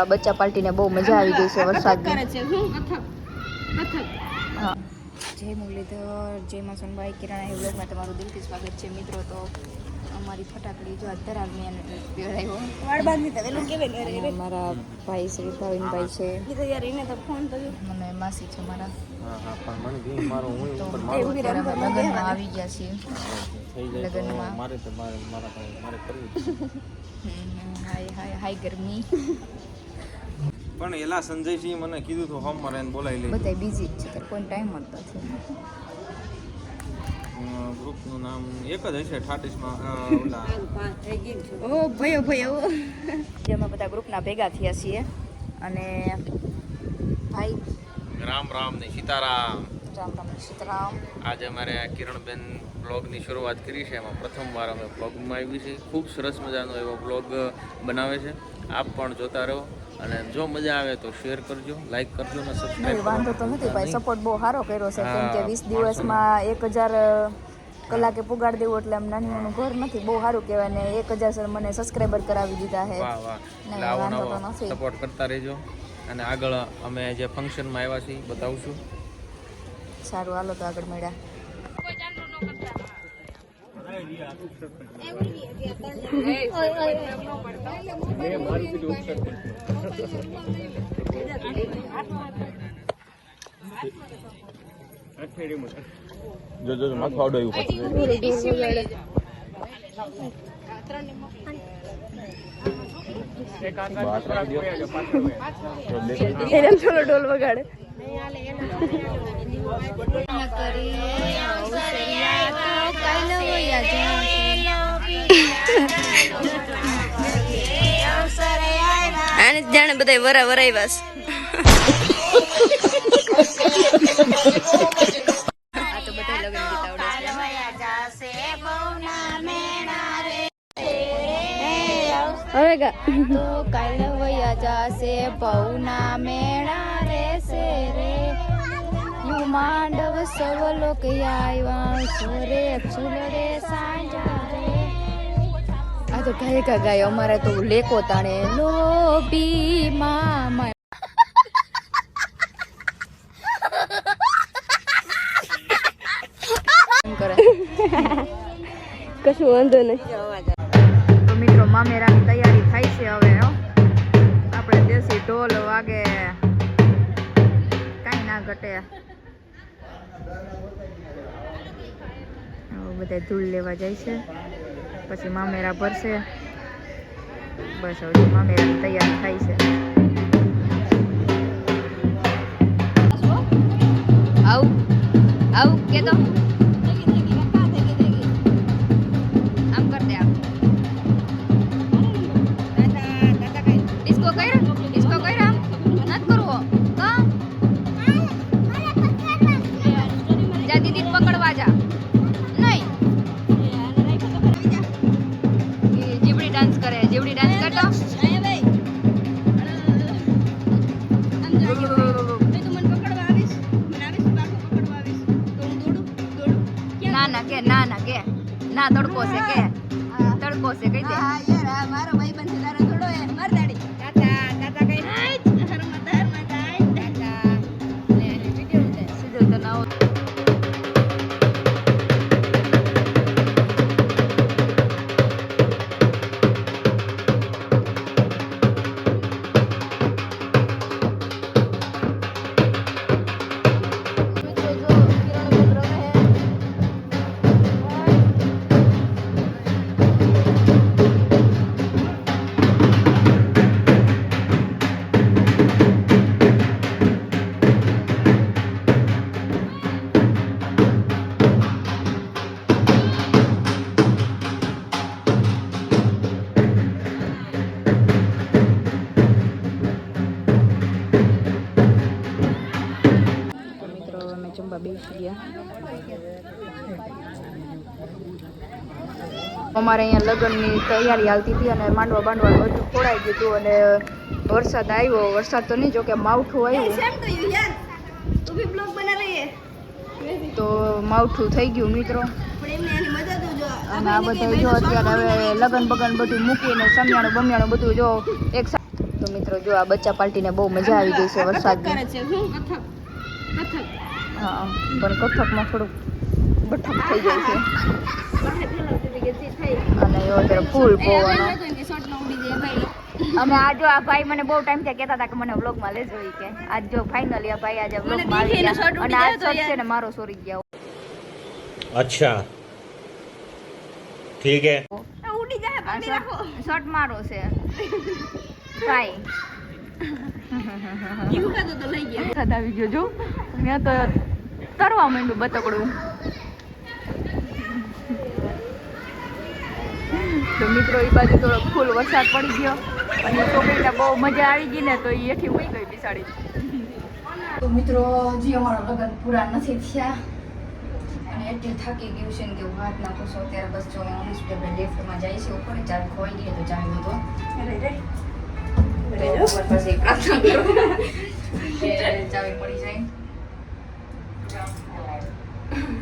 આ બચ્ચા પાર્ટીને બહુ મજા આવી ગઈ છે વરસાદની. હું કથક. કથક. હા. જય મુરલીધર જય માં સોનભાઈ કિરાણા એ બ્લોગમાં તમારું દિલથી સ્વાગત છે. મિત્રો તો અમારી ફટાકડી જો અત્યારે મેં એને અને મારા ભાઈ શ્રી ભાવિનભાઈ છે. એ તો તો ફોન તો મને માસી છે મારા. હા હા પણ મને બી મારો હું તો ઉપર એ ઊભી રહે, અત્યારે અમે ઊભી રહે. લગ્નમાં આવી ગયા છીએ. લગ્નમાં. હાય હાય હાય ગરમી. પણ એલા સંજયસિંહ મને કીધું તો હોમ મારે એને બોલાવી લઈ બધા બીજી જ છે કોઈ ટાઈમ મળતો છે ગ્રુપનું નામ એક જ હશે ઠાટીસમાં ઓલા. ઓ ભયો ભયો જે અમે બધા ગ્રુપના ભેગા થયા છીએ અને ભાઈ. રામ રામ ને સીતારામ. રામ રામ સીતારામ. આજે અમારે આ કિરણબેન બ્લોગની શરૂઆત કરી છે. એમાં પ્રથમવાર અમે બ્લોગમાં આવી છે ખૂબ સરસ મજાનો એવો બ્લોગ બનાવે છે. આપ પણ જોતા રહો. અને જો મજા આવે તો શેર કરજો લાઈક કરજો ને સબસ્ક્રાઇબ વાંધો તો નથી ભાઈ સપોર્ટ બહુ સારો કર્યો છે કેમ કે વીસ દિવસમાં એક હજાર કલાકે પુગાડ દેવું એટલે આમ નાની નાનું ઘર નથી બહુ સારું કહેવાય ને એક હજાર સર મને સબસ્ક્રાઈબર કરાવી દીધા છે. સપોર્ટ કરતા રહેજો. અને આગળ અમે જે ફંક્શનમાં આવ્યા છીએ બતાવશું સારું હાલો તો આગળ મળ્યા. જો જો માથું આવડો એવું. પછી એને વગાડે. આને જાણે બધા વરા વરાઈ બસ હવે ગા. તો કાલ વયા જાશે ભવના મેળા રે રે. માંડવ સવ લોક આવ્યા સોરે ફૂલ સાંજા આ તો ગાયકા ગાય અમારે તો લેકો તાણે. લોબી મામા કશું વાંધો નહીં. તો મિત્રો મામેરાની તૈયારી થાય છે હવે હો. આપણે દેશી ઢોલ વાગે. કાંઈ ના ઘટે. બધા ધૂળ લેવા જાય છે. પછી મામેરા ભરશે. બસ હવે મામેરા તૈયાર થાય છે. આવું આવું કે તો ના કે ના ના કે. ના તડકો છે કે. તડકો છે કહી દે. મારો ભાઈ અમે જમવા બેસી ગયા અમારે અહીંયા લગ્નની તૈયારી હાલતી હતી અને માંડવા બાંડવા બધું ખોડાઈ ગયું અને વરસાદ આવ્યો. વરસાદ તો નહીં જો કે માવઠું આવ્યું. તો યુ યાર. તું ભી બ્લોગ બના રહી હે તો માવઠું થઈ ગયું મિત્રો. અને આ બધા જો અત્યારે હવે લગન બગન બધું મૂકીને સમિયાણું બમિયાણું બધું જો એક તો મિત્રો જો આ બચ્ચા પાર્ટીને બહુ મજા આવી ગઈ છે વરસાદ કરે છે. હા પણ કથકમાં થોડુંક બઠક થઈ જાય છે. અમે આ આ ભાઈ મને બહુ ટાઈમથી કહેતા હતા કે મને વ્લોગમાં લેજો એ કે. આજ જો ફાઇનલી આ ભાઈ આજે વ્લોગમાં આવી ગયા. અને આ શોટ છે ને મારો સોરી ગયો. અચ્છા. ઠીક હે. ઉડી જાય પકડી રાખો. શોટ મારો છે. ભાઈ. યુ કાતો તો લઈ ગયા. કાતા આવી ગયો જો. મેં તો તરવા માંડ્યું બતકડું. તો મિત્રો એ બાજુ થોડો ફૂલ વરસાદ પડી ગયો. અને છોકરીને બહુ મજા આવી ગઈ ને તો એ એઠી ઉઈ ગઈ બિસાડી તો મિત્રો હજી અમારા લગ્ન પૂરા નથી થયા. અને એટલી થાકી ગયું છે ને કે વાત ના પૂછો અત્યારે બસ જો હોસ્પિટલ લિફ્ટમાં જાય છે ઉપર ચાવી ખોઈ ગઈ તો ચાવી તો પછી પ્રાર્થના કરો. ચાવી પડી જાય. Yeah.